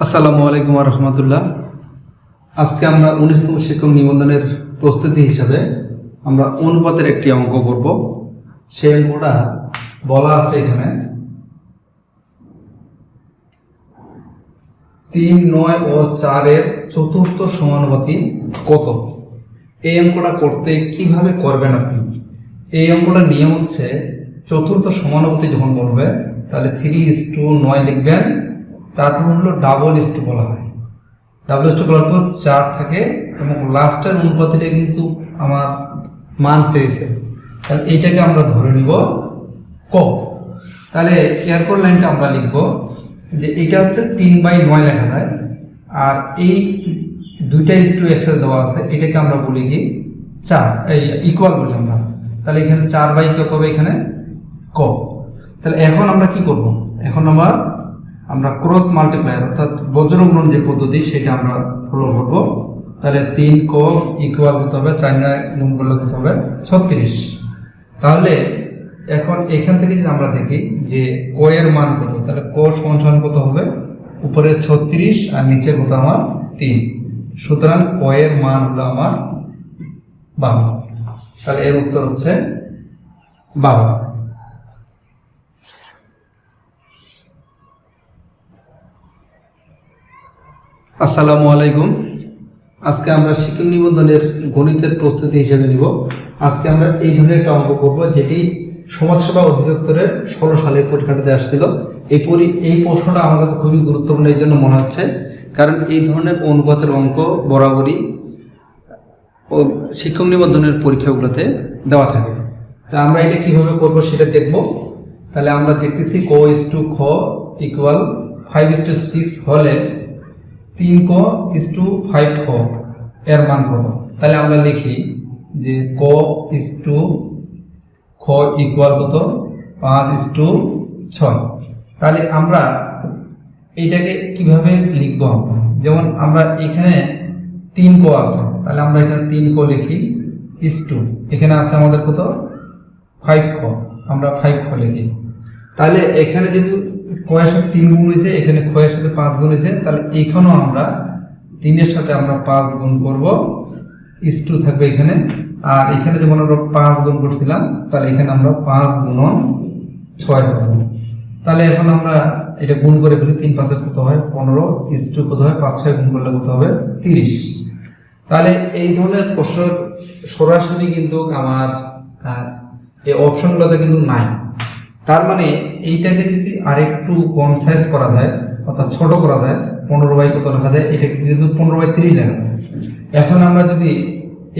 আসসালামু আলাইকুম রহমতুল্লাহ আজকে আমরা উনিশতম শিক্ষক নিবন্ধনের প্রস্তুতি হিসাবে আমরা অনুপাতের একটি অঙ্ক করব। সেই অঙ্কটা বলা আছে এখানে। তিন, নয় ও চারের চতুর্থ সমানুপাতি কত? এই অঙ্কটা করতে কীভাবে করবেন আপনি? এই অঙ্কটার নিয়ম হচ্ছে চতুর্থ সমানুপাতি যখন বলবে তাহলে থ্রি ইস টু নয় লিখবেন। তারপর হলো ডাবল ইস টু বলা হয়। ডাবল ইস টু বলার পর চার থাকে এবং লাস্টের অনুপাতিটা কিন্তু আমার মান চেয়েছে। তাহলে এইটাকে আমরা ধরে নিব ক। তাহলে এরপর লাইনটা আমরা লিখব যে এটা হচ্ছে তিন বাই নয় লেখা যায়। আর এই দুইটা ইস টু একসাথে দেওয়া আছে, এটাকে আমরা বলি কি চার, এই ইকুয়াল বলি আমরা। তাহলে এখানে চার বাই কত হবে এখানে? ক। তাহলে এখন আমরা কি করব? এখন আবার আমরা ক্রস মাল্টিপ্লায়ার অর্থাৎ বজ্রগুণন যে পদ্ধতি, সেটা আমরা ফলো করব। তাহলে তিন ক ইকুয়াল হতে হবে, চার নয় গুণ করলে হবে? ছত্রিশ। তাহলে এখন এখান থেকে যদি আমরা দেখি যে ক এর মান কত, তাহলে ক সমান কত হবে? উপরে ছত্রিশ আর নিচে কত আমার তিন। সুতরাং ক এর মান হলো আমার বারো। তাহলে এর উত্তর হচ্ছে বারো। আসসালামু আলাইকুম। আজকে আমরা শিক্ষক নিবন্ধনের গণিতের প্রস্তুতি হিসেবে নিব। আজকে আমরা এই ধরনের একটা অঙ্ক করব, যেটি সমাজসেবা অধিদপ্তরের ষোলো সালে পরীক্ষাটাতে আসছিল। এই পরি, এই প্রশ্নটা আমার কাছে খুবই গুরুত্বপূর্ণ, এই জন্য মনে হচ্ছে। কারণ এই ধরনের অনুপাতের অঙ্ক বরাবরই ও শিক্ষক নিবন্ধনের পরীক্ষাগুলোতে দেওয়া থাকে। তা আমরা এটা কীভাবে করব সেটা দেখব। তাহলে আমরা দেখতেছি কো ইস টু খ equal five is to six হলে তিন ক ইস টু ফাইভ খ এর মান কত? তাহলে আমরা লিখি যে ক ইস টু খ ইকুয়াল কত? পাঁচ ইস টু ছয়। তাহলে আমরা এইটাকে কীভাবে লিখব? যেমন আমরা এখানে তিন ক আছে, তাহলে আমরা এখানে তিন ক লিখি ইস টু এখানে আছে আমাদের কত? ফাইভ খ আমরা ফাইভ খ লিখি। তাহলে এখানে যেহেতু কয়ের সাথে তিন গুণ হয়েছে, এখানে ক্ষয়ের সাথে পাঁচ গুণ হয়েছে, তাহলে এখানেও আমরা তিনের সাথে আমরা পাঁচ গুণ করব। ইস টু থাকবে এখানে। আর এখানে যেমন আমরা পাঁচ গুণ করছিলাম, তাহলে এখানে আমরা পাঁচ গুণন ছয় করব। তাহলে এখন আমরা এটা গুণ করে ফেলি, তিন পাঁচে কত হয়? পনেরো। ইস টু কত হয়? পাঁচ ছয় গুণ করলে কত হবে? তিরিশ। তাহলে এই ধরনের প্রশ্ন সরাসরি কিন্তু আমার এই অপশনগুলোতে কিন্তু নাই। তার মানে এইটাকে যদি আরেকটু কম সাইজ করা যায়, অর্থাৎ ছোট করা যায়, পনেরো বাই কত লেখা যায়, এটাকে কিন্তু পনেরো বাই তিরিশ লেখা এখন আমরা যদি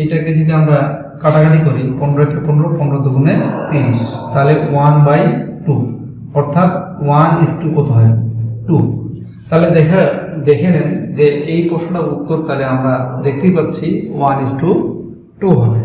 এটাকে যদি আমরা কাটাকাটি করি, পনেরো একটা পনেরো পনেরো দুগুণে তিরিশ, তাহলে ওয়ান বাই টু অর্থাৎ ওয়ান ইস টু কত হয়? টু তাহলে দেখা, দেখে নেন যে এই প্রশ্নটার উত্তর তাহলে আমরা দেখতেই পাচ্ছি ওয়ান ইস টু টু হবে।